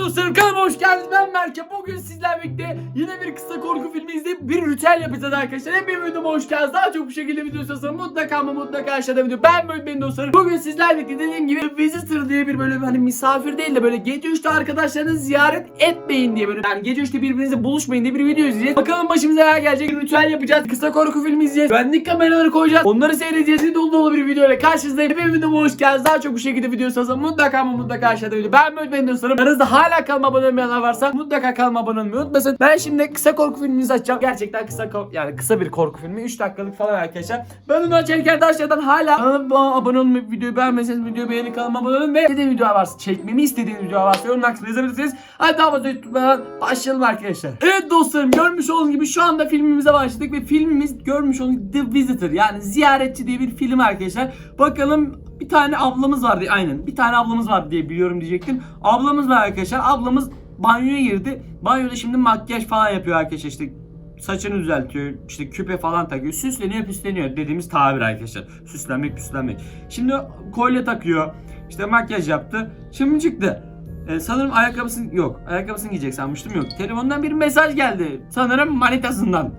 dostlarım kanalıma hoş geldiniz. Ben Berke. Bugün sizlerle birlikte yine bir kısa korku filmi izleyip bir ritüel yapacağız arkadaşlar. Hep bir videoma hoş geldiniz. Daha çok bu şekilde video istiyorsanız mutlaka ama mutlaka aşağıda video. Ben böyle benim dostlarım. Bugün sizlerle birlikte dediğim gibi Visitor diye bir böyle hani misafir değil de böyle gece 3'te arkadaşlarınızı ziyaret etmeyin diye böyle yani gece 3'te birbirinizle buluşmayın diye bir video izleyeceğiz. Bakalım başımıza neler gelecek. Bir ritüel yapacağız. Kısa korku filmi izleyeceğiz. Güvenlik kameraları koyacağız. Onları seyredeceğiz. Dolu dolu bir video ile karşınızdayım. Benim videoma hoş geldiniz. Daha çok bu şekilde video istiyorsanız mutlaka ama mutlaka aşağıda video. Ben böyle benim dostlarım. Aranızda hala kanalıma abone olmayanlar varsa mutlaka kanalıma abone olmayı unutmasın. Ben şimdi kısa korku filmimizi açacağım. Gerçekten kısa yani kısa bir korku filmi. 3 dakikalık falan arkadaşlar. Ben onu açarken aşağıdan hala kanalıma abone olmayı, videoyu beğenmezseniz videoyu beğenip kanalıma abone olun ve istediğiniz video varsa çekmemi istediğiniz video varsa yorum kısmına yazabilirsiniz. Hadi daha fazla tutmadan başlayalım arkadaşlar. Evet dostlarım görmüş olduğunuz gibi şu anda filmimize başladık ve filmimiz görmüş olduğunuz The Visitor yani ziyaretçi diye bir film arkadaşlar. Bakalım tane ablamız vardı aynen bir tane ablamız vardı diye biliyorum diyecektim. Ablamız var arkadaşlar ablamız banyoya girdi. Banyoda şimdi makyaj falan yapıyor arkadaşlar işte saçını düzeltiyor işte küpe falan takıyor süsleniyor püsleniyor dediğimiz tabir arkadaşlar süslenmek püslenmek. Şimdi kolye takıyor işte makyaj yaptı şimdi çıktı. Ee, sanırım ayakkabısını yok ayakkabısını giyecek sanmıştım yok telefondan bir mesaj geldi sanırım manitasından.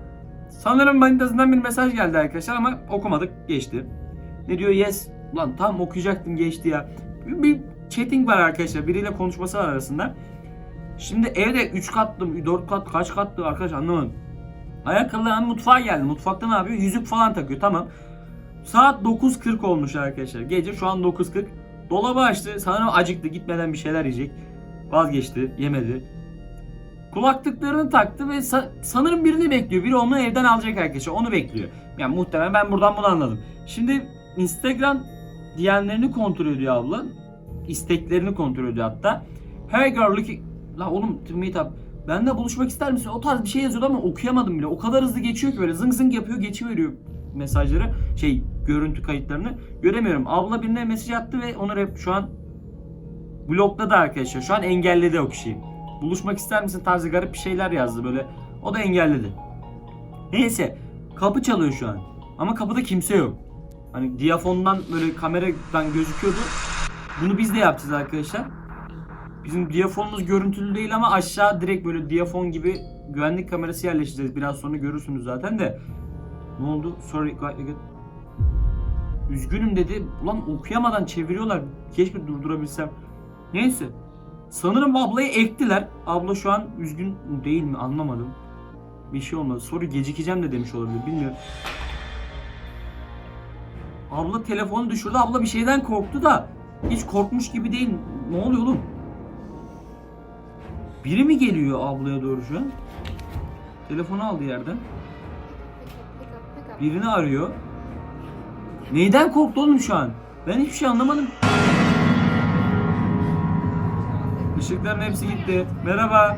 Sanırım manitasından bir mesaj geldi arkadaşlar ama okumadık geçti. Ne diyor yes Ulan tam okuyacaktım geçti ya. Bir, bir chatting var arkadaşlar. Biriyle konuşması var arasında. Şimdi evde 3 katlı, 4 kat, kaç katlı arkadaş anlamadım. Ayakkabılar hani mutfağa geldi. Mutfakta ne yapıyor? Yüzük falan takıyor. Tamam. Saat 9.40 olmuş arkadaşlar. Gece şu an 9.40. Dolabı açtı. Sanırım acıktı. Gitmeden bir şeyler yiyecek. Vazgeçti. Yemedi. Kulaklıklarını taktı ve sa- sanırım birini bekliyor. Biri onu evden alacak arkadaşlar. Onu bekliyor. Yani muhtemelen ben buradan bunu anladım. Şimdi Instagram diyenlerini kontrol ediyor abla. İsteklerini kontrol ediyor hatta. Hey girl looking... La oğlum meet up. Benle buluşmak ister misin? O tarz bir şey yazıyordu ama okuyamadım bile. O kadar hızlı geçiyor ki böyle zıng zıng yapıyor geçiveriyor mesajları. Şey görüntü kayıtlarını. Göremiyorum. Abla birine mesaj attı ve onu rap şu an blokladı arkadaşlar. Şu an engelledi o kişiyi. Buluşmak ister misin tarzı garip bir şeyler yazdı böyle. O da engelledi. Neyse. Kapı çalıyor şu an. Ama kapıda kimse yok. Hani diyafondan böyle kameradan gözüküyordu. Bunu biz de yapacağız arkadaşlar. Bizim diyafonumuz görüntülü değil ama aşağı direkt böyle diyafon gibi güvenlik kamerası yerleştireceğiz. Biraz sonra görürsünüz zaten de. Ne oldu? Sorry. Üzgünüm dedi. Ulan okuyamadan çeviriyorlar. Keşke durdurabilsem. Neyse. Sanırım ablayı ektiler. Abla şu an üzgün değil mi anlamadım. Bir şey olmadı. Sorry gecikeceğim de demiş olabilir. Bilmiyorum. Abla telefonu düşürdü. Abla bir şeyden korktu da hiç korkmuş gibi değil. Ne oluyor oğlum? Biri mi geliyor ablaya doğru şu an? Telefonu aldı yerden. Birini arıyor. Neyden korktu oğlum şu an? Ben hiçbir şey anlamadım. Işıkların hepsi gitti. Merhaba.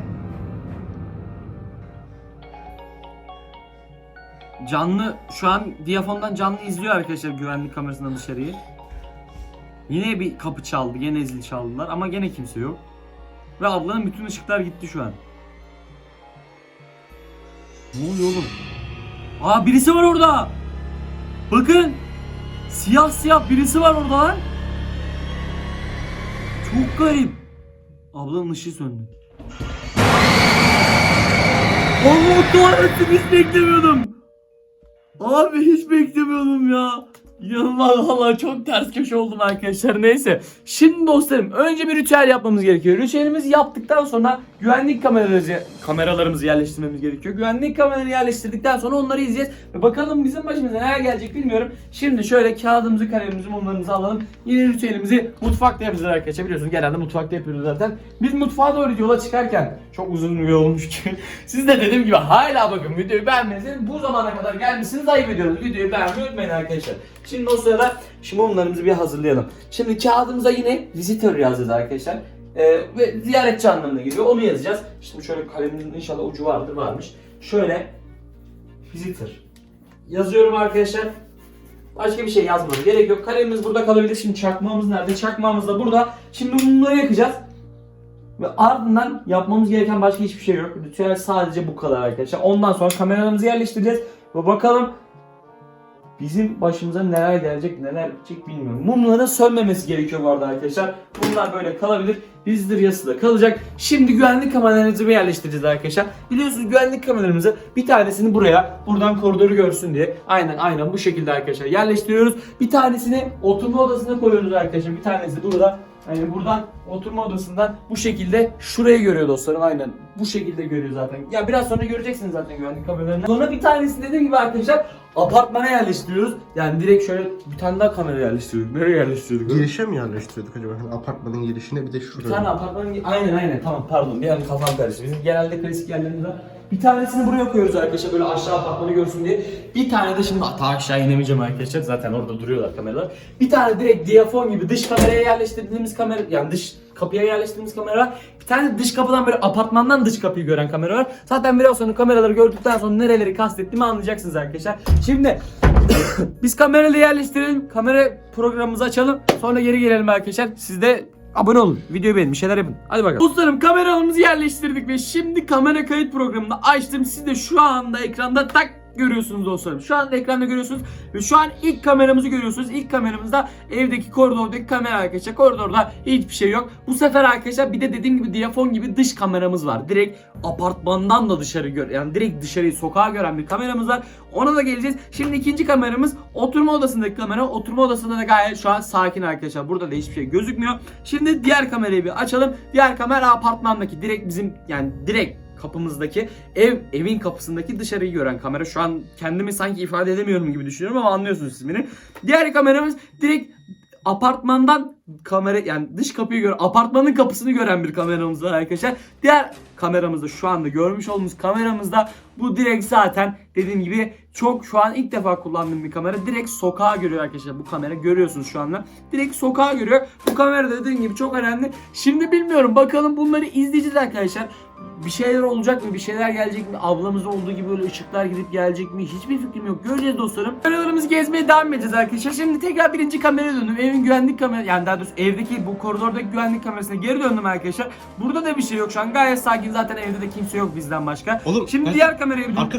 Canlı şu an diyafondan canlı izliyor arkadaşlar güvenlik kamerasından dışarıyı. Yine bir kapı çaldı. Yine zil çaldılar ama gene kimse yok. Ve ablanın bütün ışıklar gitti şu an. Ne oluyor oğlum? Aa birisi var orada. Bakın. Siyah siyah birisi var orada lan. Çok garip. Ablanın ışığı söndü. Allah kahretsin hiç beklemiyordum. Abi hiç beklemiyordum ya. İnanılmaz valla çok ters köşe oldum arkadaşlar neyse. Şimdi dostlarım önce bir ritüel yapmamız gerekiyor. Ritüelimizi yaptıktan sonra güvenlik kameralarımızı, kameralarımızı yerleştirmemiz gerekiyor. Güvenlik kameraları yerleştirdikten sonra onları izleyeceğiz. Ve bakalım bizim başımıza neler gelecek bilmiyorum. Şimdi şöyle kağıdımızı kalemimizi mumlarımızı alalım. Yine ritüelimizi mutfakta yapacağız arkadaşlar. Biliyorsunuz genelde mutfakta yapıyoruz zaten. Biz mutfağa doğru yola çıkarken çok uzun bir yol olmuş ki. Siz de dediğim gibi hala bakın videoyu beğenmenizi bu zamana kadar gelmişsiniz ayıp ediyoruz. Videoyu beğenmeyi unutmayın arkadaşlar. Şimdi o sırada şimdi mumlarımızı bir hazırlayalım. Şimdi kağıdımıza yine visitor yazacağız arkadaşlar. Ee, ve ziyaretçi anlamına geliyor. Onu yazacağız. Şimdi şöyle kalemimizin inşallah ucu vardır varmış. Şöyle visitor yazıyorum arkadaşlar. Başka bir şey yazmama gerek yok. Kalemimiz burada kalabilir. Şimdi çakmağımız nerede? Çakmağımız da burada. Şimdi mumları yakacağız. Ve ardından yapmamız gereken başka hiçbir şey yok. Ritüel sadece bu kadar arkadaşlar. Ondan sonra kameralarımızı yerleştireceğiz. Ve bakalım bizim başımıza neler gelecek neler bitecek bilmiyorum. Mumların sönmemesi gerekiyor bu arada arkadaşlar. Bunlar böyle kalabilir. visitor yazısı da kalacak. Şimdi güvenlik kameralarımızı yerleştireceğiz arkadaşlar. Biliyorsunuz güvenlik kameralarımızı bir tanesini buraya, buradan koridoru görsün diye. Aynen aynen bu şekilde arkadaşlar yerleştiriyoruz. Bir tanesini oturma odasına koyuyoruz arkadaşlar. Bir tanesi burada. Yani buradan oturma odasından bu şekilde şurayı görüyor dostlarım aynen. Bu şekilde görüyor zaten. Ya biraz sonra göreceksiniz zaten güvenlik kameralarını. Sonra bir tanesini dediğim gibi arkadaşlar apartmana yerleştiriyoruz. Yani direkt şöyle bir tane daha kamera yerleştiriyorduk. Nereye yerleştiriyorduk? Girişe mi yerleştiriyorduk acaba? Hani apartmanın girişine bir de Bir şuraya. tane apartmanın aynen aynen tamam pardon bir an kafam karıştı. Bizim genelde klasik yerlerimiz var. Bir tanesini buraya koyuyoruz arkadaşlar böyle aşağı apartmanı görsün diye. Bir tane de şimdi ta aşağı inemeyeceğim arkadaşlar zaten orada duruyorlar kameralar. Bir tane direkt diyafon gibi dış kameraya yerleştirdiğimiz kamera yani dış kapıya yerleştirdiğimiz kamera var. Bir tane dış kapıdan böyle apartmandan dış kapıyı gören kamera var. Zaten biraz sonra kameraları gördükten sonra nereleri kastettiğimi anlayacaksınız arkadaşlar. Şimdi biz kamerayla yerleştirelim. Kamera programımızı açalım. Sonra geri gelelim arkadaşlar. Siz de abone olun. Videoyu beğenin. Bir şeyler yapın. Hadi bakalım. Dostlarım kameralarımızı yerleştirdik ve şimdi kamera kayıt programını açtım. Siz de şu anda ekranda tak görüyorsunuz dostlarım. Şu anda ekranda görüyorsunuz ve şu an ilk kameramızı görüyorsunuz. İlk kameramızda evdeki koridordaki kamera arkadaşlar. Koridorda hiçbir şey yok. Bu sefer arkadaşlar bir de dediğim gibi diyafon gibi dış kameramız var. Direkt apartmandan da dışarı gör yani direkt dışarıyı sokağa gören bir kameramız var. Ona da geleceğiz. Şimdi ikinci kameramız oturma odasındaki kamera. Oturma odasında da gayet şu an sakin arkadaşlar. Burada da hiçbir şey gözükmüyor. Şimdi diğer kamerayı bir açalım. Diğer kamera apartmandaki direkt bizim yani direkt kapımızdaki ev evin kapısındaki dışarıyı gören kamera. Şu an kendimi sanki ifade edemiyorum gibi düşünüyorum ama anlıyorsunuz siz beni. Diğer kameramız direkt apartmandan kamera yani dış kapıyı gören apartmanın kapısını gören bir kameramız var arkadaşlar. Diğer kameramızda şu anda görmüş olduğumuz kameramızda bu direkt zaten dediğim gibi çok şu an ilk defa kullandığım bir kamera. Direkt sokağa görüyor arkadaşlar bu kamera görüyorsunuz şu anda. Direkt sokağa görüyor. Bu kamera dediğim gibi çok önemli. Şimdi bilmiyorum bakalım bunları izleyeceğiz arkadaşlar. Bir şeyler olacak mı? Bir şeyler gelecek mi? Ablamız olduğu gibi böyle ışıklar gidip gelecek mi? Hiçbir fikrim yok. Göreceğiz dostlarım. Kameralarımızı gezmeye devam edeceğiz arkadaşlar. Şimdi tekrar birinci kameraya döndüm. Evin güvenlik kamera yani daha doğrusu evdeki bu koridordaki güvenlik kamerasına geri döndüm arkadaşlar. Burada da bir şey yok şu an. Gayet sakin. Zaten evde de kimse yok bizden başka. Oğlum, Şimdi ben- diğer kameraya bir. Arka...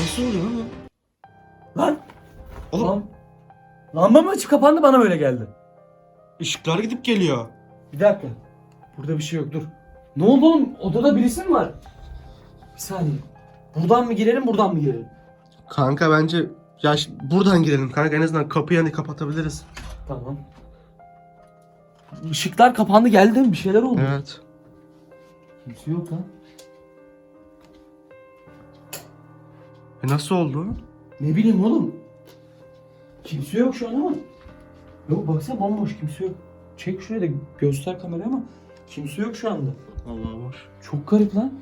Nasıl oluyor lan o? Lan. Oğlum Lan. Lamba mı açıp kapandı bana böyle geldi. ışıklar gidip geliyor. Bir dakika. Burada bir şey yok dur. Ne oldu oğlum? Odada birisi mi var? Bir saniye. Buradan mı girelim buradan mı girelim? Kanka bence ya buradan girelim kanka en azından kapıyı hani kapatabiliriz. Tamam. Işıklar kapandı geldi değil mi? Bir şeyler oldu. Evet. Kimse yok lan. E nasıl oldu? Ne bileyim oğlum. Kimse yok şu an ama. Yok baksana bomboş kimse yok. Çek şuraya da göster kameraya ama kimse yok şu anda. Allah boş. Çok garip lan.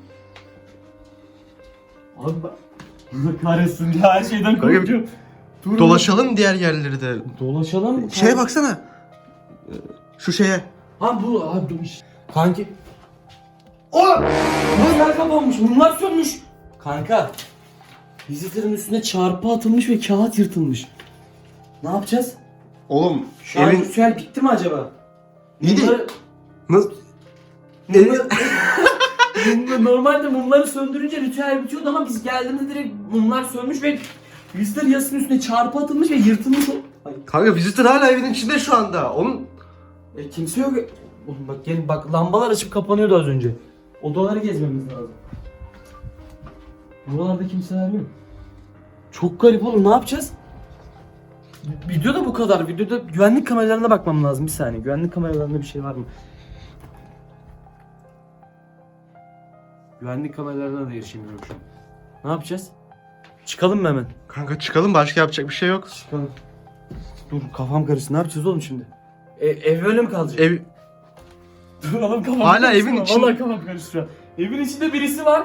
Abi bak. Allah kahretsin ya her şeyden Garip. korkuyorum. Dur Dolaşalım diğer yerleri de. Dolaşalım. Şeye baksana. Şu şeye. Ha bu abi dur iş. Kanki. Oğlum! Mumlar kapanmış, mumlar sönmüş. Kanka. Visitor'ın üstüne çarpı atılmış ve kağıt yırtılmış. Ne yapacağız? Oğlum Şu an evin... ritüel bitti mi acaba? İyi de- Mumları- Nasıl? Mumları- Normalde mumları söndürünce ritüel bitiyordu ama biz geldiğimizde direkt mumlar sönmüş ve Visitor yasının üstüne çarpı atılmış ve yırtılmış. o- Ay, Kanka visitor hala evin içinde şu anda. Onun E, kimse yok. Oğlum bak gel bak lambalar açıp kapanıyordu az önce. Odaları gezmemiz lazım. Buralarda kimseler yok. Çok garip oğlum ne yapacağız? Videoda bu kadar. Videoda güvenlik kameralarına bakmam lazım bir saniye. Güvenlik kameralarında bir şey var mı? Güvenlik kameralarına da erişemiyorum şu an. Ne yapacağız? Çıkalım mı hemen? Kanka çıkalım başka yapacak bir şey yok. Çıkalım. Dur kafam karıştı. Ne yapacağız oğlum şimdi? E, ev öyle mi kalacak? Ev Dur oğlum kafam Hala karıştı evin lan. içinde- Vallahi kafam karıştı. Evin içinde birisi var.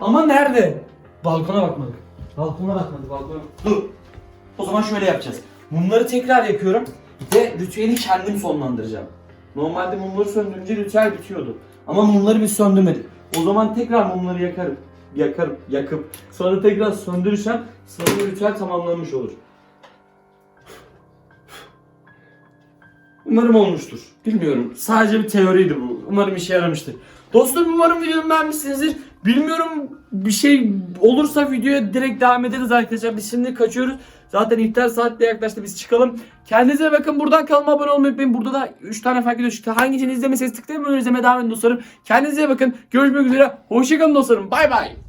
Ama nerede? Balkona bakmadık. Balkona bakmadık balkona. Dur. O zaman şöyle yapacağız. Mumları tekrar yakıyorum ve ritüeli kendim sonlandıracağım. Normalde mumları söndürünce ritüel bitiyordu. Ama mumları biz söndürmedik. O zaman tekrar mumları yakarım. Yakarım, yakıp sonra tekrar söndürürsem sanırım ritüel tamamlanmış olur. Umarım olmuştur. Bilmiyorum. Sadece bir teoriydi bu. Umarım işe yaramıştır. Dostum umarım videomu beğenmişsinizdir. Bilmiyorum bir şey olursa videoya direkt devam ederiz arkadaşlar. Biz şimdi kaçıyoruz. Zaten iftar saat de yaklaştı. Biz çıkalım. Kendinize bakın. Buradan kanalıma abone olmayı unutmayın. Burada da 3 tane farklı video çıktı. Hangisini izlemeseniz tıklayın. Böyle izlemeye devam edin dostlarım. Kendinize bakın. Görüşmek üzere. Hoşçakalın dostlarım. Bay bay.